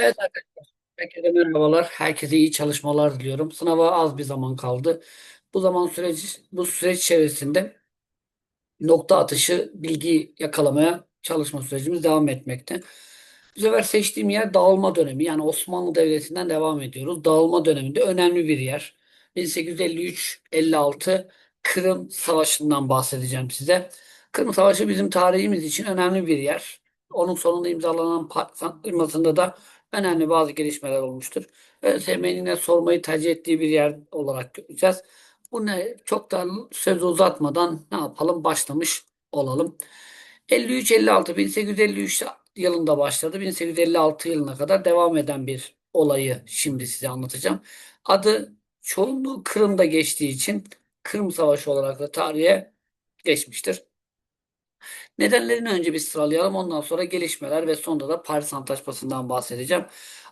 Evet arkadaşlar, herkese merhabalar. Herkese iyi çalışmalar diliyorum. Sınava az bir zaman kaldı. Bu zaman süreci, bu süreç içerisinde nokta atışı bilgi yakalamaya çalışma sürecimiz devam etmekte. Bu sefer seçtiğim yer dağılma dönemi. Yani Osmanlı Devleti'nden devam ediyoruz. Dağılma döneminde önemli bir yer. 1853-56 Kırım Savaşı'ndan bahsedeceğim size. Kırım Savaşı bizim tarihimiz için önemli bir yer. Onun sonunda imzalanan Paris Antlaşması'nda da önemli bazı gelişmeler olmuştur. ÖSYM'nin yine sormayı tercih ettiği bir yer olarak göreceğiz. Bu ne? Çok da söz uzatmadan ne yapalım? Başlamış olalım. 53-56 1853 yılında başladı. 1856 yılına kadar devam eden bir olayı şimdi size anlatacağım. Adı çoğunluğu Kırım'da geçtiği için Kırım Savaşı olarak da tarihe geçmiştir. Nedenlerini önce bir sıralayalım. Ondan sonra gelişmeler ve sonunda da Paris Antlaşması'ndan bahsedeceğim.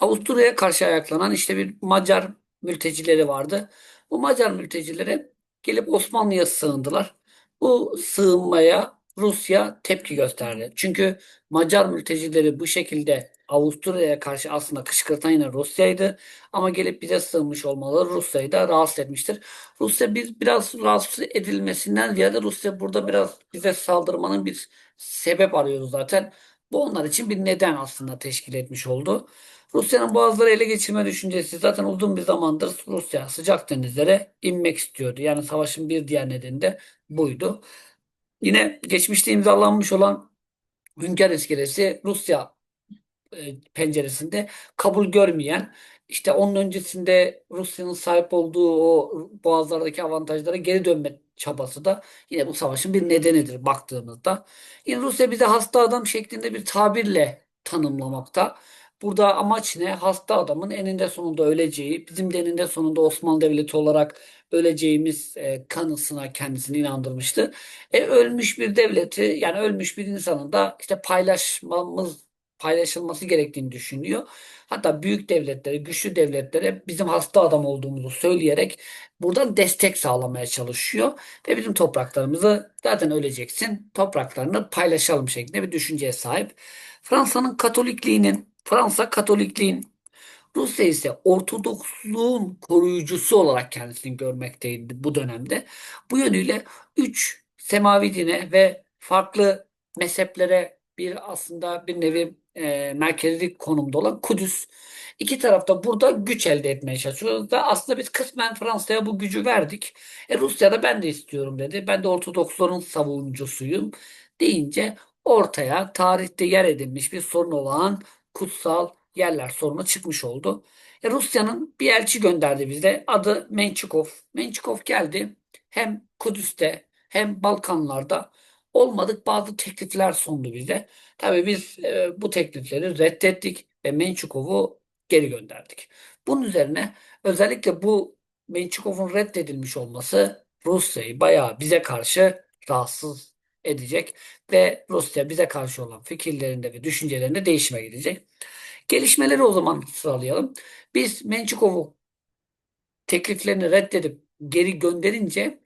Avusturya'ya karşı ayaklanan işte bir Macar mültecileri vardı. Bu Macar mültecileri gelip Osmanlı'ya sığındılar. Bu sığınmaya Rusya tepki gösterdi. Çünkü Macar mültecileri bu şekilde Avusturya'ya karşı aslında kışkırtan yine Rusya'ydı. Ama gelip bize sığınmış olmaları Rusya'yı da rahatsız etmiştir. Rusya bir, biraz rahatsız edilmesinden ziyade Rusya burada biraz bize saldırmanın bir sebep arıyordu zaten. Bu onlar için bir neden aslında teşkil etmiş oldu. Rusya'nın boğazları ele geçirme düşüncesi zaten uzun bir zamandır Rusya sıcak denizlere inmek istiyordu. Yani savaşın bir diğer nedeni de buydu. Yine geçmişte imzalanmış olan Hünkar İskelesi Rusya e, penceresinde kabul görmeyen işte onun öncesinde Rusya'nın sahip olduğu o boğazlardaki avantajlara geri dönme çabası da yine bu savaşın bir nedenidir baktığımızda. Yine Rusya bize hasta adam şeklinde bir tabirle tanımlamakta. Burada amaç ne? Hasta adamın eninde sonunda öleceği, bizim de eninde sonunda Osmanlı Devleti olarak öleceğimiz e, kanısına kendisini inandırmıştı. E, ölmüş bir devleti yani ölmüş bir insanın da işte paylaşmamız paylaşılması gerektiğini düşünüyor. Hatta büyük devletlere, güçlü devletlere bizim hasta adam olduğumuzu söyleyerek buradan destek sağlamaya çalışıyor. Ve bizim topraklarımızı zaten öleceksin, topraklarını paylaşalım şeklinde bir düşünceye sahip. Fransa'nın Katolikliğinin, Fransa Katolikliğin Rusya ise Ortodoksluğun koruyucusu olarak kendisini görmekteydi bu dönemde. Bu yönüyle üç semavi dine ve farklı mezheplere bir aslında bir nevi e, merkezi konumda olan Kudüs. İki tarafta burada güç elde etmeye çalışıyor. Da aslında biz kısmen Fransa'ya bu gücü verdik. E, Rusya da ben de istiyorum dedi. Ben de Ortodoksların savunucusuyum deyince ortaya tarihte yer edinmiş bir sorun olan kutsal yerler sorunu çıkmış oldu. E, Rusya'nın bir elçi gönderdi bize. Adı Mençikov. Mençikov geldi. Hem Kudüs'te hem Balkanlarda olmadık bazı teklifler sundu bize. Tabii biz e, bu teklifleri reddettik ve Mençikov'u geri gönderdik. Bunun üzerine özellikle bu Mençikov'un reddedilmiş olması Rusya'yı bayağı bize karşı rahatsız edecek ve Rusya bize karşı olan fikirlerinde ve düşüncelerinde değişime gidecek. Gelişmeleri o zaman sıralayalım. Biz Mençikov'u tekliflerini reddedip geri gönderince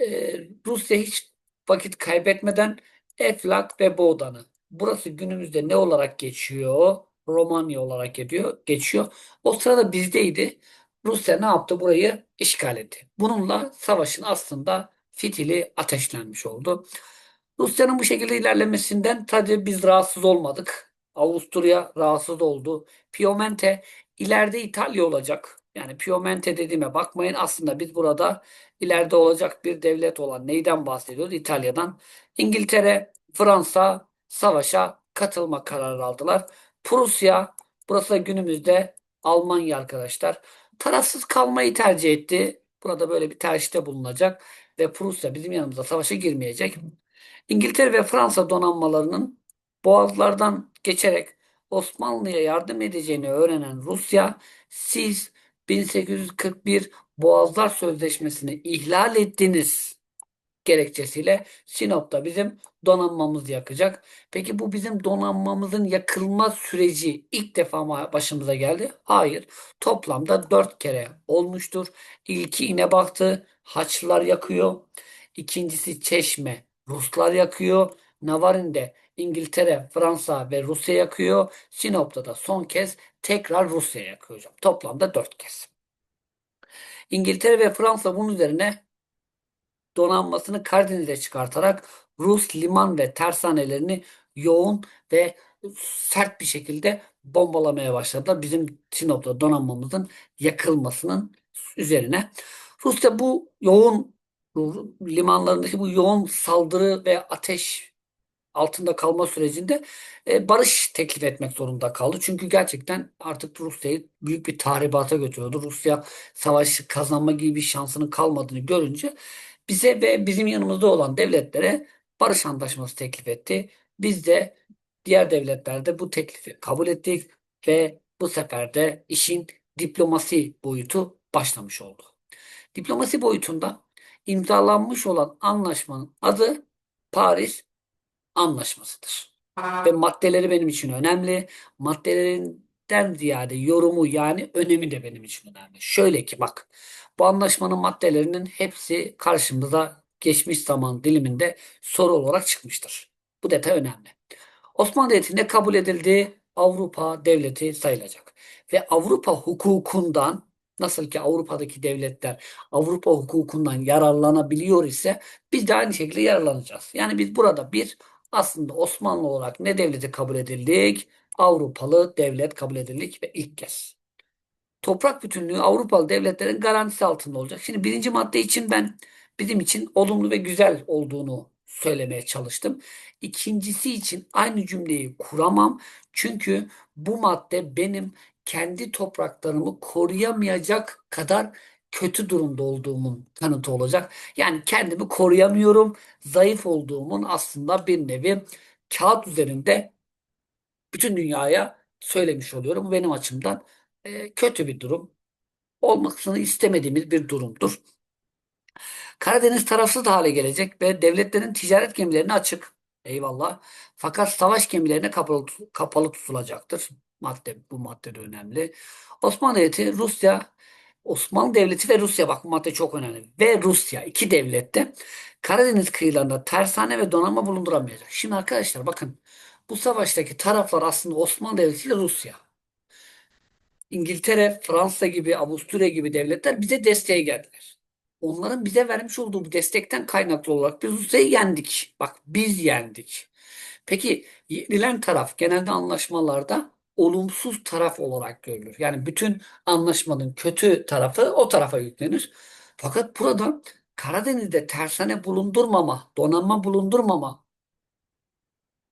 e, Rusya hiç vakit kaybetmeden Eflak ve Boğdan'ı. Burası günümüzde ne olarak geçiyor? Romanya olarak geçiyor. geçiyor. O sırada bizdeydi. Rusya ne yaptı? Burayı işgal etti. Bununla savaşın aslında fitili ateşlenmiş oldu. Rusya'nın bu şekilde ilerlemesinden tabii biz rahatsız olmadık. Avusturya rahatsız oldu. Piemonte ileride İtalya olacak. Yani Piemonte dediğime bakmayın. Aslında biz burada ileride olacak bir devlet olan neyden bahsediyoruz? İtalya'dan. İngiltere, Fransa savaşa katılma kararı aldılar. Prusya, burası da günümüzde Almanya arkadaşlar. Tarafsız kalmayı tercih etti. Burada böyle bir tercihte bulunacak ve Prusya bizim yanımıza savaşa girmeyecek. İngiltere ve Fransa donanmalarının boğazlardan geçerek Osmanlı'ya yardım edeceğini öğrenen Rusya, siz 1841 Boğazlar Sözleşmesi'ni ihlal ettiniz gerekçesiyle Sinop'ta bizim donanmamız yakacak. Peki bu bizim donanmamızın yakılma süreci ilk defa mı başımıza geldi? Hayır. Toplamda dört kere olmuştur. İlki İnebahçı Haçlılar yakıyor. İkincisi Çeşme Ruslar yakıyor. Navarin'de İngiltere, Fransa ve Rusya yakıyor. Sinop'ta da son kez tekrar Rusya yakıyor hocam. Toplamda 4 kez. İngiltere ve Fransa bunun üzerine donanmasını Karadeniz'e çıkartarak Rus liman ve tersanelerini yoğun ve sert bir şekilde bombalamaya başladılar. Bizim Sinop'ta donanmamızın yakılmasının üzerine. Rusya bu yoğun limanlarındaki bu yoğun saldırı ve ateş altında kalma sürecinde e, barış teklif etmek zorunda kaldı. Çünkü gerçekten artık Rusya'yı büyük bir tahribata götürüyordu. Rusya savaşı kazanma gibi bir şansının kalmadığını görünce bize ve bizim yanımızda olan devletlere barış antlaşması teklif etti. Biz de diğer devletlerde bu teklifi kabul ettik ve bu sefer de işin diplomasi boyutu başlamış oldu. Diplomasi boyutunda imzalanmış olan anlaşmanın adı Paris Anlaşmasıdır. Ve maddeleri benim için önemli. Maddelerinden ziyade yorumu yani önemi de benim için önemli. Şöyle ki bak bu anlaşmanın maddelerinin hepsi karşımıza geçmiş zaman diliminde soru olarak çıkmıştır. Bu detay önemli. Osmanlı Devleti'nde kabul edildiği Avrupa devleti sayılacak. Ve Avrupa hukukundan nasıl ki Avrupa'daki devletler Avrupa hukukundan yararlanabiliyor ise biz de aynı şekilde yararlanacağız. Yani biz burada bir aslında Osmanlı olarak ne devleti kabul edildik? Avrupalı devlet kabul edildik ve ilk kez. Toprak bütünlüğü Avrupalı devletlerin garantisi altında olacak. Şimdi birinci madde için ben bizim için olumlu ve güzel olduğunu söylemeye çalıştım. İkincisi için aynı cümleyi kuramam. Çünkü bu madde benim kendi topraklarımı koruyamayacak kadar kötü durumda olduğumun kanıtı olacak. Yani kendimi koruyamıyorum. Zayıf olduğumun aslında bir nevi kağıt üzerinde bütün dünyaya söylemiş oluyorum. Benim açımdan e, kötü bir durum. Olmasını istemediğimiz bir durumdur. Karadeniz tarafsız hale gelecek ve devletlerin ticaret gemilerine açık. Eyvallah. Fakat savaş gemilerine kapalı, kapalı tutulacaktır. Madde, bu madde de önemli. Osmanlı Devleti, Rusya, Osmanlı Devleti ve Rusya bak bu madde çok önemli. Ve Rusya iki devlette Karadeniz kıyılarında tersane ve donanma bulunduramayacak. Şimdi arkadaşlar bakın bu savaştaki taraflar aslında Osmanlı Devleti ile Rusya. İngiltere, Fransa gibi, Avusturya gibi devletler bize desteğe geldiler. Onların bize vermiş olduğu bu destekten kaynaklı olarak biz Rusya'yı yendik. Bak biz yendik. Peki yenilen taraf genelde anlaşmalarda olumsuz taraf olarak görülür. Yani bütün anlaşmanın kötü tarafı o tarafa yüklenir. Fakat burada Karadeniz'de tersane bulundurmama, donanma bulundurmama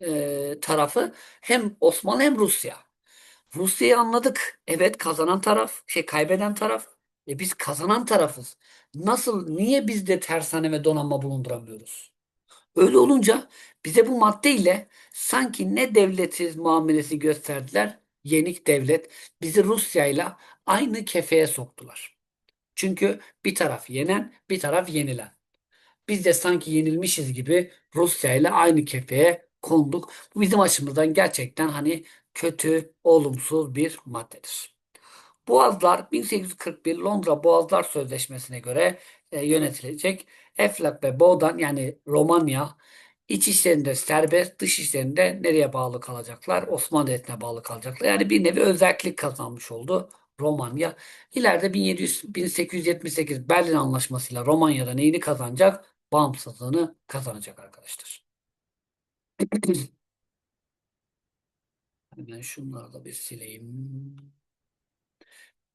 e, tarafı hem Osmanlı hem Rusya. Rusya'yı anladık. Evet kazanan taraf, şey kaybeden taraf. E biz kazanan tarafız. Nasıl, niye biz de tersane ve donanma bulunduramıyoruz? Öyle olunca bize bu maddeyle sanki ne devletiz muamelesi gösterdiler, yenik devlet. Bizi Rusya ile aynı kefeye soktular. Çünkü bir taraf yenen, bir taraf yenilen. Biz de sanki yenilmişiz gibi Rusya ile aynı kefeye konduk. Bu bizim açımızdan gerçekten hani kötü, olumsuz bir maddedir. Boğazlar 1841 Londra Boğazlar Sözleşmesi'ne göre e, yönetilecek. Eflak ve Boğdan yani Romanya iç işlerinde serbest, dış işlerinde nereye bağlı kalacaklar? Osmanlı Devleti'ne bağlı kalacaklar. Yani bir nevi özellik kazanmış oldu Romanya. İleride 1700, 1878 Berlin Anlaşması'yla Romanya'da neyini kazanacak? Bağımsızlığını kazanacak arkadaşlar. Hemen şunları da bir sileyim.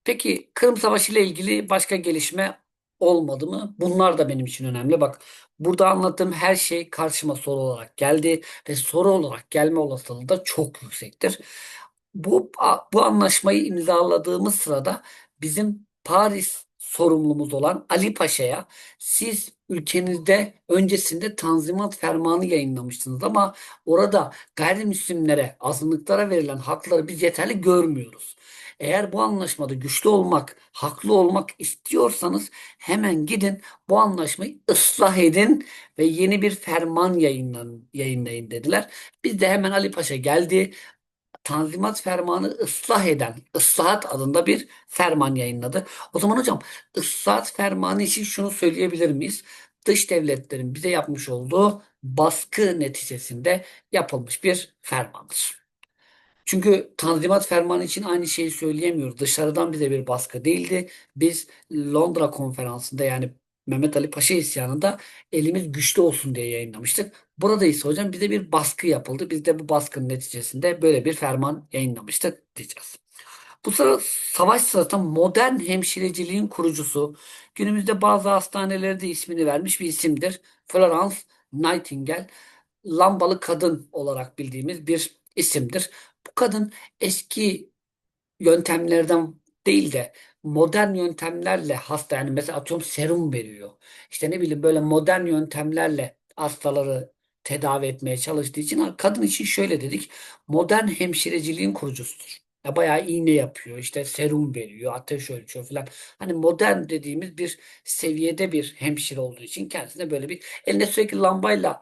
Peki Kırım Savaşı ile ilgili başka gelişme olmadı mı? Bunlar da benim için önemli. Bak burada anlattığım her şey karşıma soru olarak geldi ve soru olarak gelme olasılığı da çok yüksektir. Bu, bu anlaşmayı imzaladığımız sırada bizim Paris sorumlumuz olan Ali Paşa'ya siz ülkenizde öncesinde Tanzimat Fermanı yayınlamıştınız ama orada gayrimüslimlere, azınlıklara verilen hakları biz yeterli görmüyoruz. Eğer bu anlaşmada güçlü olmak, haklı olmak istiyorsanız hemen gidin bu anlaşmayı ıslah edin ve yeni bir ferman yayınlan, yayınlayın dediler. Biz de hemen Ali Paşa geldi. Tanzimat Fermanı ıslah eden, ıslahat adında bir ferman yayınladı. O zaman hocam ıslahat fermanı için şunu söyleyebilir miyiz? Dış devletlerin bize yapmış olduğu baskı neticesinde yapılmış bir fermandır. Çünkü Tanzimat Fermanı için aynı şeyi söyleyemiyoruz. Dışarıdan bize bir baskı değildi. Biz Londra Konferansı'nda yani Mehmet Ali Paşa isyanında elimiz güçlü olsun diye yayınlamıştık. Burada ise hocam bize bir baskı yapıldı. Biz de bu baskının neticesinde böyle bir ferman yayınlamıştık diyeceğiz. Bu sıra savaş sırasında modern hemşireciliğin kurucusu, günümüzde bazı hastanelerde ismini vermiş bir isimdir. Florence Nightingale, lambalı kadın olarak bildiğimiz bir isimdir. Bu kadın eski yöntemlerden değil de modern yöntemlerle hasta yani mesela atıyorum serum veriyor. İşte ne bileyim böyle modern yöntemlerle hastaları tedavi etmeye çalıştığı için kadın için şöyle dedik. Modern hemşireciliğin kurucusudur. Ya bayağı iğne yapıyor, işte serum veriyor, ateş ölçüyor falan. Hani modern dediğimiz bir seviyede bir hemşire olduğu için kendisine böyle bir eline sürekli lambayla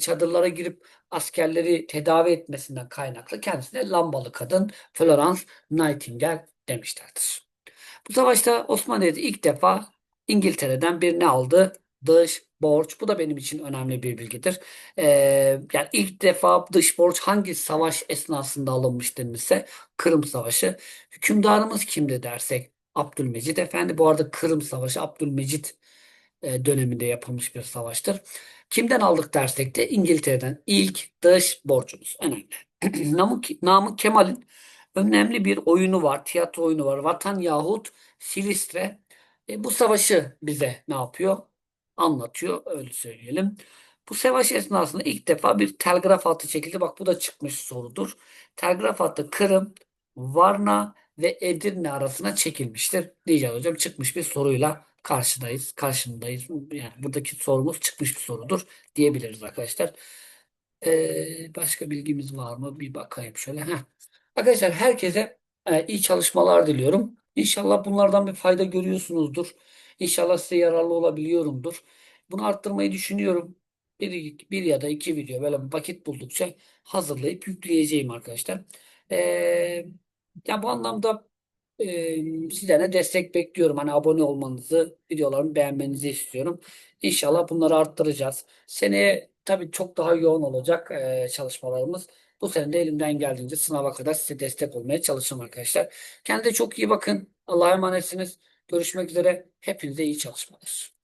çadırlara girip askerleri tedavi etmesinden kaynaklı kendisine lambalı kadın Florence Nightingale demişlerdir. Bu savaşta Osmanlı ilk defa İngiltere'den bir ne aldı? Dış borç. Bu da benim için önemli bir bilgidir. Ee, yani ilk defa dış borç hangi savaş esnasında alınmış denilse Kırım Savaşı. Hükümdarımız kimdi dersek Abdülmecit Efendi. Bu arada Kırım Savaşı Abdülmecit döneminde yapılmış bir savaştır. Kimden aldık dersek de İngiltere'den ilk dış borcumuz. Önemli. Namık, Namık Kemal'in önemli bir oyunu var. Tiyatro oyunu var. Vatan yahut Filistre. E, bu savaşı bize ne yapıyor? Anlatıyor. Öyle söyleyelim. Bu savaş esnasında ilk defa bir telgraf hattı çekildi. Bak bu da çıkmış sorudur. Telgraf hattı Kırım, Varna ve Edirne arasına çekilmiştir. Diyeceğiz hocam çıkmış bir soruyla karşıdayız, karşındayız. Yani buradaki sorumuz çıkmış bir sorudur diyebiliriz arkadaşlar. Ee, başka bilgimiz var mı? Bir bakayım şöyle. Heh. Arkadaşlar herkese e, iyi çalışmalar diliyorum. İnşallah bunlardan bir fayda görüyorsunuzdur. İnşallah size yararlı olabiliyorumdur. Bunu arttırmayı düşünüyorum. Bir, bir ya da iki video böyle vakit buldukça hazırlayıp yükleyeceğim arkadaşlar. Ee, ya bu anlamda e, sizden de destek bekliyorum. Hani abone olmanızı, videolarımı beğenmenizi istiyorum. İnşallah bunları arttıracağız. Seneye tabii çok daha yoğun olacak e, çalışmalarımız. Bu sene de elimden geldiğince sınava kadar size destek olmaya çalışacağım arkadaşlar. Kendinize çok iyi bakın. Allah'a emanetsiniz. Görüşmek üzere. Hepinize iyi çalışmalar.